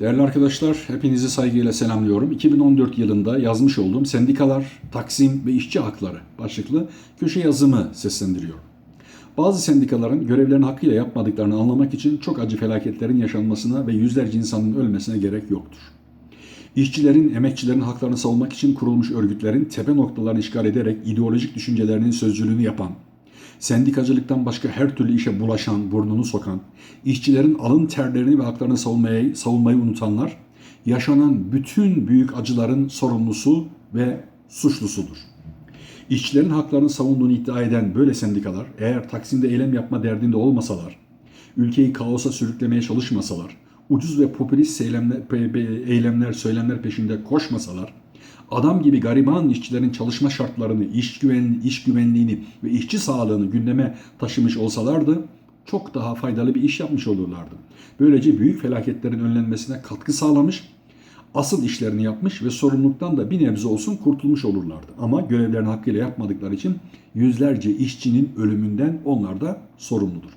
Değerli arkadaşlar, hepinizi saygıyla selamlıyorum. 2014 yılında yazmış olduğum Sendikalar, Taksim ve İşçi Hakları başlıklı köşe yazımı seslendiriyorum. Bazı sendikaların görevlerini hakkıyla yapmadıklarını anlamak için çok acı felaketlerin yaşanmasına ve yüzlerce insanın ölmesine gerek yoktur. İşçilerin, emekçilerin haklarını savunmak için kurulmuş örgütlerin tepe noktalarını işgal ederek ideolojik düşüncelerinin sözcülüğünü yapan, sendikacılıktan başka her türlü işe bulaşan, burnunu sokan, işçilerin alın terlerini ve haklarını savunmayı, savunmayı unutanlar, yaşanan bütün büyük acıların sorumlusu ve suçlusudur. İşçilerin haklarını savunduğunu iddia eden böyle sendikalar eğer Taksim'de eylem yapma derdinde olmasalar, ülkeyi kaosa sürüklemeye çalışmasalar, ucuz ve popülist eylemler, eylemler, söylemler peşinde koşmasalar, adam gibi gariban işçilerin çalışma şartlarını, iş, güven, iş güvenliğini ve işçi sağlığını gündeme taşımış olsalardı çok daha faydalı bir iş yapmış olurlardı. Böylece büyük felaketlerin önlenmesine katkı sağlamış, asıl işlerini yapmış ve sorumluluktan da bir nebze olsun kurtulmuş olurlardı. Ama görevlerini hakkıyla yapmadıkları için yüzlerce işçinin ölümünden onlar da sorumludur.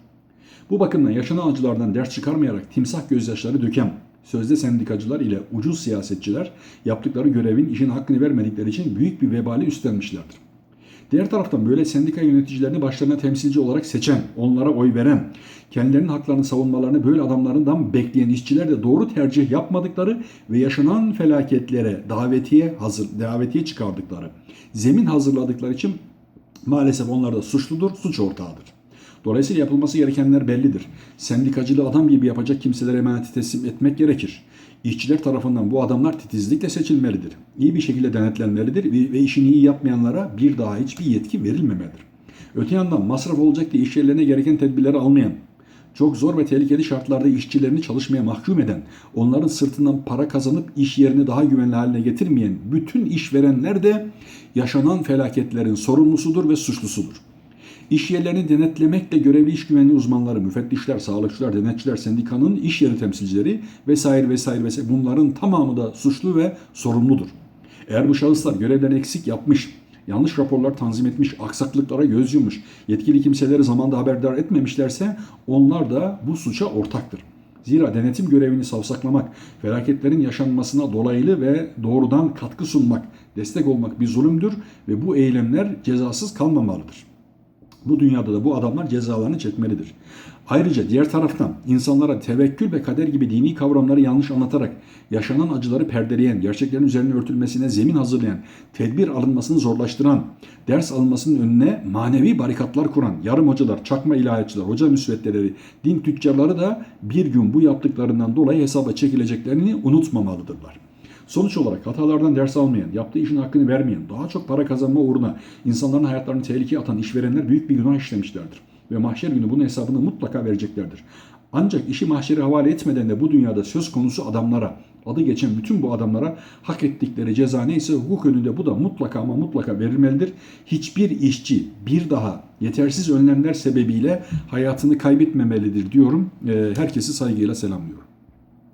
Bu bakımdan yaşanan acılardan ders çıkarmayarak timsah gözyaşları döken sözde sendikacılar ile ucuz siyasetçiler yaptıkları görevin işin hakkını vermedikleri için büyük bir vebali üstlenmişlerdir. Diğer taraftan böyle sendika yöneticilerini başlarına temsilci olarak seçen, onlara oy veren, kendilerinin haklarını savunmalarını böyle adamlarından bekleyen işçiler de doğru tercih yapmadıkları ve yaşanan felaketlere davetiye hazır davetiye çıkardıkları, zemin hazırladıkları için maalesef onlar da suçludur, suç ortağıdır. Dolayısıyla yapılması gerekenler bellidir. Sendikacılığı adam gibi yapacak kimselere emaneti teslim etmek gerekir. İşçiler tarafından bu adamlar titizlikle seçilmelidir. İyi bir şekilde denetlenmelidir ve işini iyi yapmayanlara bir daha hiçbir yetki verilmemelidir. Öte yandan masraf olacak diye iş yerlerine gereken tedbirleri almayan, çok zor ve tehlikeli şartlarda işçilerini çalışmaya mahkum eden, onların sırtından para kazanıp iş yerini daha güvenli haline getirmeyen bütün işverenler de yaşanan felaketlerin sorumlusudur ve suçlusudur. İş yerlerini denetlemekle görevli iş güvenliği uzmanları, müfettişler, sağlıkçılar, denetçiler, sendikanın iş yeri temsilcileri vesaire vesaire vesaire bunların tamamı da suçlu ve sorumludur. Eğer bu şahıslar görevlerini eksik yapmış, yanlış raporlar tanzim etmiş, aksaklıklara göz yummuş, yetkili kimseleri zamanda haberdar etmemişlerse onlar da bu suça ortaktır. Zira denetim görevini savsaklamak, felaketlerin yaşanmasına dolaylı ve doğrudan katkı sunmak, destek olmak bir zulümdür ve bu eylemler cezasız kalmamalıdır. Bu dünyada da bu adamlar cezalarını çekmelidir. Ayrıca diğer taraftan insanlara tevekkül ve kader gibi dini kavramları yanlış anlatarak yaşanan acıları perdeleyen, gerçeklerin üzerine örtülmesine zemin hazırlayan, tedbir alınmasını zorlaştıran, ders alınmasının önüne manevi barikatlar kuran yarım hocalar, çakma ilahiyatçılar, hoca müsveddeleri, din tüccarları da bir gün bu yaptıklarından dolayı hesaba çekileceklerini unutmamalıdırlar. Sonuç olarak hatalardan ders almayan, yaptığı işin hakkını vermeyen, daha çok para kazanma uğruna insanların hayatlarını tehlikeye atan işverenler büyük bir günah işlemişlerdir. Ve mahşer günü bunun hesabını mutlaka vereceklerdir. Ancak işi mahşere havale etmeden de bu dünyada söz konusu adamlara, adı geçen bütün bu adamlara hak ettikleri ceza neyse hukuk önünde bu da mutlaka ama mutlaka verilmelidir. Hiçbir işçi bir daha yetersiz önlemler sebebiyle hayatını kaybetmemelidir diyorum. Herkesi saygıyla selamlıyorum.